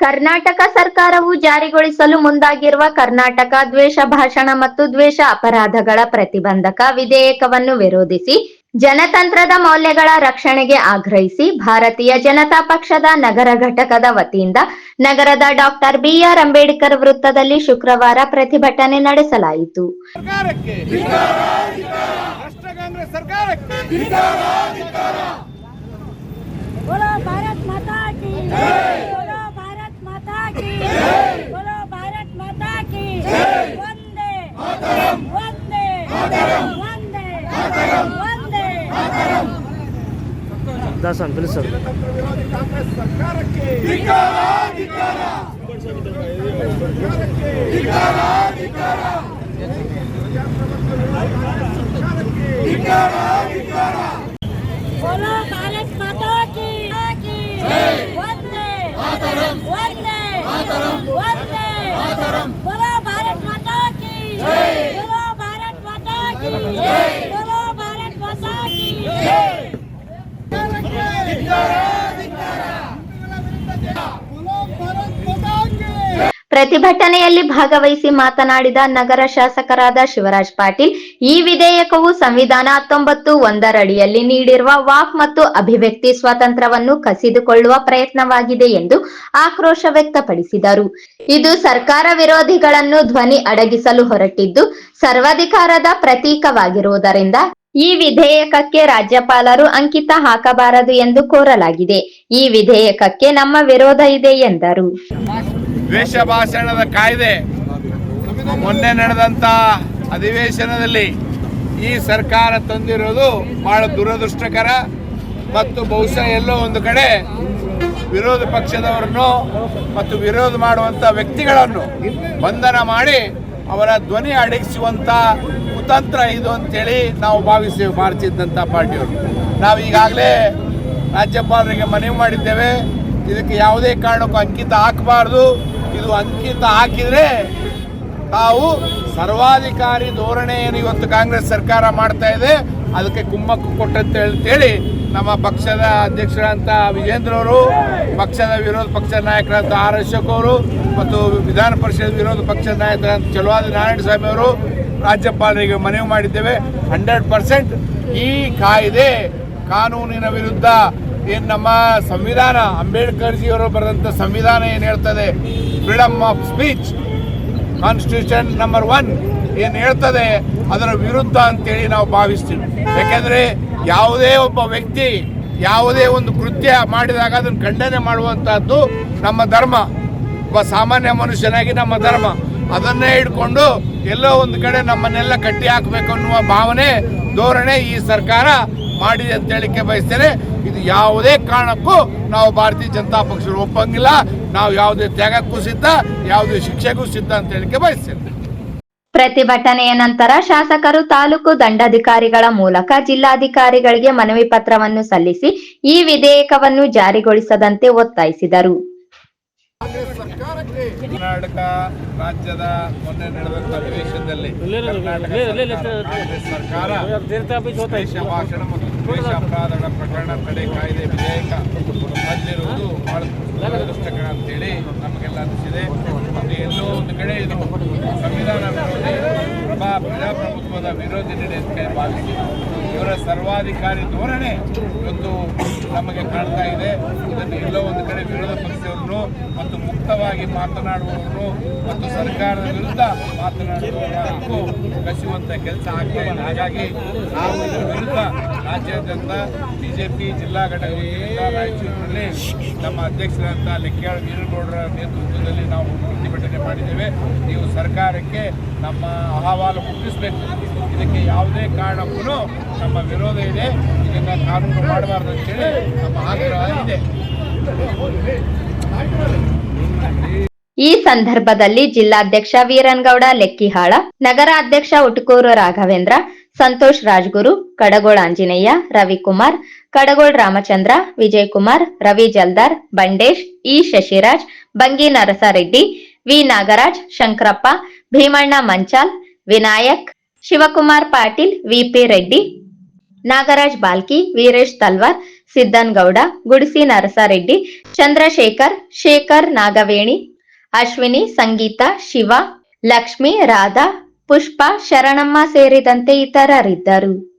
ಕರ್ನಾಟಕ ಸರ್ಕಾರವು ಜಾರಿಗೊಳಿಸಲು ಮುಂದಾಗಿರುವ ಕರ್ನಾಟಕ ದ್ವೇಷ ಭಾಷಣ ಮತ್ತು ದ್ವೇಷ ಅಪರಾಧಗಳ ಪ್ರತಿಬಂಧಕ ವಿಧೇಯಕವನ್ನು ವಿರೋಧಿಸಿ ಜನತಂತ್ರದ ಮೌಲ್ಯಗಳ ರಕ್ಷಣೆಗೆ ಆಗ್ರಹಿಸಿ ಭಾರತೀಯ ಜನತಾ ಪಕ್ಷದ ನಗರ ಘಟಕದ ವತಿಯಿಂದ ನಗರದ ಡಾಕ್ಟರ್ ಬಿಆರ್ ಅಂಬೇಡ್ಕರ್ ವೃತ್ತದಲ್ಲಿ ಶುಕ್ರವಾರ ಪ್ರತಿಭಟನೆ ನಡೆಸಲಾಯಿತು. ಸರ್ಕಾರಕ್ಕೆ. ದಾಸನ್ ತಿಳಿಸು भारत माता की भारत माता की ಪ್ರತಿಭಟನೆಯಲ್ಲಿ ಭಾಗವಹಿಸಿ ಮಾತನಾಡಿದ ನಗರ ಶಾಸಕರಾದ ಶಿವರಾಜ್ ಪಾಟೀಲ್, ಈ ವಿಧೇಯಕವು ಸಂವಿಧಾನ ಹತ್ತೊಂಬತ್ತು ಒಂದರಡಿಯಲ್ಲಿ ನೀಡಿರುವ ವಾಕ್ ಮತ್ತು ಅಭಿವ್ಯಕ್ತಿ ಸ್ವಾತಂತ್ರ್ಯವನ್ನು ಕಸಿದುಕೊಳ್ಳುವ ಪ್ರಯತ್ನವಾಗಿದೆ ಎಂದು ಆಕ್ರೋಶ ವ್ಯಕ್ತಪಡಿಸಿದರು. ಇದು ಸರ್ಕಾರ ವಿರೋಧಿಗಳನ್ನು ಧ್ವನಿ ಅಡಗಿಸಲು ಹೊರಟಿದ್ದು, ಸರ್ವಾಧಿಕಾರದ ಪ್ರತೀಕವಾಗಿರುವುದರಿಂದ ಈ ವಿಧೇಯಕಕ್ಕೆ ರಾಜ್ಯಪಾಲರು ಅಂಕಿತ ಹಾಕಬಾರದು ಎಂದು ಕೋರಲಾಗಿದೆ. ಈ ವಿಧೇಯಕಕ್ಕೆ ನಮ್ಮ ವಿರೋಧ ಇದೆ ಎಂದರು. ದ್ವೇಷ ಭಾಷಣದ ಕಾಯ್ದೆ ಮೊನ್ನೆ ನಡೆದಂತ ಅಧಿವೇಶನದಲ್ಲಿ ಈ ಸರ್ಕಾರ ತಂದಿರೋದು ಬಹಳ ದುರದೃಷ್ಟಕರ ಮತ್ತು ಬಹುಶಃ ಎಲ್ಲೋ ಒಂದು ಕಡೆ ವಿರೋಧ ಪಕ್ಷದವರನ್ನು ಮತ್ತು ವಿರೋಧ ಮಾಡುವಂತ ವ್ಯಕ್ತಿಗಳನ್ನು ಬಂಧನ ಮಾಡಿ ಅವರ ಧ್ವನಿ ಅಡಗಿಸುವಂತ ಕುತಂತ್ರ ಇದು ಅಂತೇಳಿ ನಾವು ಭಾವಿಸ್ತೇವೆ ಭಾರತೀಯ ಜನತಾ ಪಾರ್ಟಿಯವರು. ನಾವು ಈಗಾಗಲೇ ರಾಜ್ಯಪಾಲರಿಗೆ ಮನವಿ ಮಾಡಿದ್ದೇವೆ. ಇದಕ್ಕೆ ಯಾವುದೇ ಕಾರಣಕ್ಕೂ ಅಂಕಿತ ಹಾಕಬಾರ್ದು. ಇದು ಅಂಕಿತ ಹಾಕಿದ್ರೆ ತಾವು ಸರ್ವಾಧಿಕಾರಿ ಧೋರಣೆ ಏನು ಇವತ್ತು ಕಾಂಗ್ರೆಸ್ ಸರ್ಕಾರ ಮಾಡ್ತಾ ಇದೆ. ಅದಕ್ಕೆ ಕುಮ್ಮಕ್ಕು ಕೊಟ್ಟಂತ ಹೇಳ್ತೇಳಿ ನಮ್ಮ ಪಕ್ಷದ ಅಧ್ಯಕ್ಷರಂತ ವಿಜೇಂದ್ರ ಅವರು, ಪಕ್ಷದ ವಿರೋಧ ಪಕ್ಷದ ನಾಯಕರಂತ ಆರ್ ಅಶೋಕ್ ಮತ್ತು ವಿಧಾನ ಪರಿಷತ್ ವಿರೋಧ ಪಕ್ಷದ ನಾಯಕರಂತ ಚಲವಾದಿ ನಾರಾಯಣ ಸ್ವಾಮಿ ಅವರು ರಾಜ್ಯಪಾಲರಿಗೆ ಮನವಿ ಮಾಡಿದ್ದೇವೆ. ಹಂಡ್ರೆಡ್ ಪರ್ಸೆಂಟ್ ಈ ಕಾಯ್ದೆ ಕಾನೂನಿನ ವಿರುದ್ಧ ಏನು ನಮ್ಮ ಸಂವಿಧಾನ ಅಂಬೇಡ್ಕರ್ ಜಿಯವರು ಬರೆದಂಥ ಸಂವಿಧಾನ ಏನು ಹೇಳ್ತದೆ? Freedom of speech constitution number one ಏನು ಹೇಳ್ತದೆ? ಅದರ ವಿರುದ್ಧ ಅಂತೇಳಿ ನಾವು ಭಾವಿಸ್ತೀವಿ. ಯಾಕೆಂದರೆ ಯಾವುದೇ ಒಬ್ಬ ವ್ಯಕ್ತಿ ಯಾವುದೇ ಒಂದು ಕೃತ್ಯ ಮಾಡಿದಾಗ ಅದನ್ನು ಖಂಡನೆ ಮಾಡುವಂತಹದ್ದು ನಮ್ಮ ಧರ್ಮ. ಒಬ್ಬ ಸಾಮಾನ್ಯ ಮನುಷ್ಯನಾಗಿ ನಮ್ಮ ಧರ್ಮ. ಅದನ್ನೇ ಇಟ್ಕೊಂಡು ಎಲ್ಲೋ ಒಂದು ಕಡೆ ನಮ್ಮನ್ನೆಲ್ಲ ಕಟ್ಟಿ ಹಾಕಬೇಕು ಅನ್ನುವ ಭಾವನೆ, ಧೋರಣೆ ಈ ಸರ್ಕಾರ ಮಾಡಿದೆ ಅಂತ ಹೇಳಿಕೆ ಬಯಸ್ತೇನೆ. ಇದು ಯಾವುದೇ ಕಾರಣಕ್ಕೂ ನಾವು ಭಾರತೀಯ ಜನತಾ ಪಕ್ಷರು ಒಪ್ಪಂಗಿಲ್ಲ. ನಾವು ಯಾವುದೇ ತ್ಯಾಗಕ್ಕೂ ಸಿದ್ಧ ಯಾವುದೇ ಶಿಕ್ಷೆಗೂ ಸಿದ್ಧ ಅಂತ ಹೇಳಿಕೆ ಬಯಸ್ತೇನೆ. ಪ್ರತಿಭಟನೆಯ ನಂತರ ಶಾಸಕರು ತಾಲೂಕು ದಂಡಾಧಿಕಾರಿಗಳ ಮೂಲಕ ಜಿಲ್ಲಾಧಿಕಾರಿಗಳಿಗೆ ಮನವಿ ಪತ್ರವನ್ನು ಸಲ್ಲಿಸಿ ಈ ವಿಧೇಯಕವನ್ನು ಜಾರಿಗೊಳಿಸದಂತೆ ಒತ್ತಾಯಿಸಿದರು. ಕರ್ನಾಟಕ ರಾಜ್ಯದ ಮೊನ್ನೆ ನಡೆದಂತ ಅಧಿವೇಶನದಲ್ಲಿ ಕರ್ನಾಟಕ ಸರ್ಕಾರ, ಕಾಂಗ್ರೆಸ್ ಸರ್ಕಾರ ದ್ವೇಷ ಭಾಷಣ ಮತ್ತು ದ್ವೇಷ ಅಪರಾಧಗಳ ಪ್ರಕರಣ ತಡೆ ಕಾಯ್ದೆ ವಿಧೇಯಕ ತಂದಿರುವುದು ಬಹಳ ದುರದೃಷ್ಟಕರ ಅಂತೇಳಿ ನಮಗೆಲ್ಲ ಅನಿಸಿದೆ ಮತ್ತು ಎಲ್ಲೋ ಒಂದು ಕಡೆ ಇದು ಸಂವಿಧಾನ ವಿರೋಧಿ ಪ್ರಭಾ ಪ್ರಜಾಪ್ರಭುತ್ವದ ವಿರೋಧಿ ನಡೆ ಅಂತ ಹೇಳಿ ಭಾವಿಸಿದೆ ಇವರ ಸರ್ವಾಧಿಕಾರಿ ಧೋರಣೆ ಇವತ್ತು ನಮಗೆ ಕಾಣ್ತಾ ಇದೆ. ಇದನ್ನು ಎಲ್ಲೋ ಒಂದು ಕಡೆ ವಿರೋಧ ಪಕ್ಷದವರು ಮತ್ತು ಮುಕ್ತವಾಗಿ ಮಾತನಾಡುವವರು ಮತ್ತು ಸರ್ಕಾರದ ವಿರುದ್ಧ ಮಾತನಾಡುವವರು ಕಸಿಯುವಂಥ ಕೆಲಸ ಆಗ್ತಾ ಇದೆ. ಹಾಗಾಗಿ ನಾವು ಇದರ ವಿರುದ್ಧ ರಾಜ್ಯಾದ್ಯಂತ ಬಿಜೆಪಿ ಜಿಲ್ಲಾ ಘಟಕದಿಂದ ರಾಯಚೂರಿನಲ್ಲಿ ನಮ್ಮ ಅಧ್ಯಕ್ಷರಂತ ಲೆಕ್ಕಾಳ ವೀರಗೌಡರ ನೇತೃತ್ವದಲ್ಲಿ ನಾವು ಪ್ರತಿಭಟನೆ ಮಾಡಿದ್ದೇವೆ. ನೀವು ಸರ್ಕಾರಕ್ಕೆ ನಮ್ಮ ಅಹವಾಲು ಮುಟ್ಟಿಸಬೇಕು. ಇದಕ್ಕೆ ಯಾವುದೇ ಕಾರಣಕ್ಕೂ ನಮ್ಮ ವಿರೋಧ ಇದೆ. ಇದನ್ನು ಕಾನೂನು ಮಾಡಬಾರ್ದು ಅಂತೇಳಿ ನಮ್ಮ ಆಗ್ರಹ ಇದೆ. ಈ ಸಂದರ್ಭದಲ್ಲಿ ಜಿಲ್ಲಾಧ್ಯಕ್ಷ ವೀರನ್ಗೌಡ, ಲೆಕ್ಕಿಹಾಳ, ನಗರ ಅಧ್ಯಕ್ಷ Utukuru Raghavendra, Santosh Rajguru, Kadagol Anjaneya, Ravikumar, Kadagol Ramachandra, Vijayakumar, Ravi Jaldar, Bandesh, E Shashiraj, Bangi Narasareddy, V Nagaraj, Shankarappa, Bheemanna Manchal, Vinayak Shivakumar Patil, VP Reddy, Nagaraj Balki, Veeresh Talwar Siddangouda Gudisi Narasareddy, Chandrashekar, Shekhar Nagaveni, Ashwini, ಸಂಗೀತ, ಶಿವ, ಲಕ್ಷ್ಮಿ, ರಾಧಾ, ಪುಷ್ಪ, ಶರಣಮ್ಮ ಸೇರಿದಂತೆ ಇತರರಿದ್ದರು.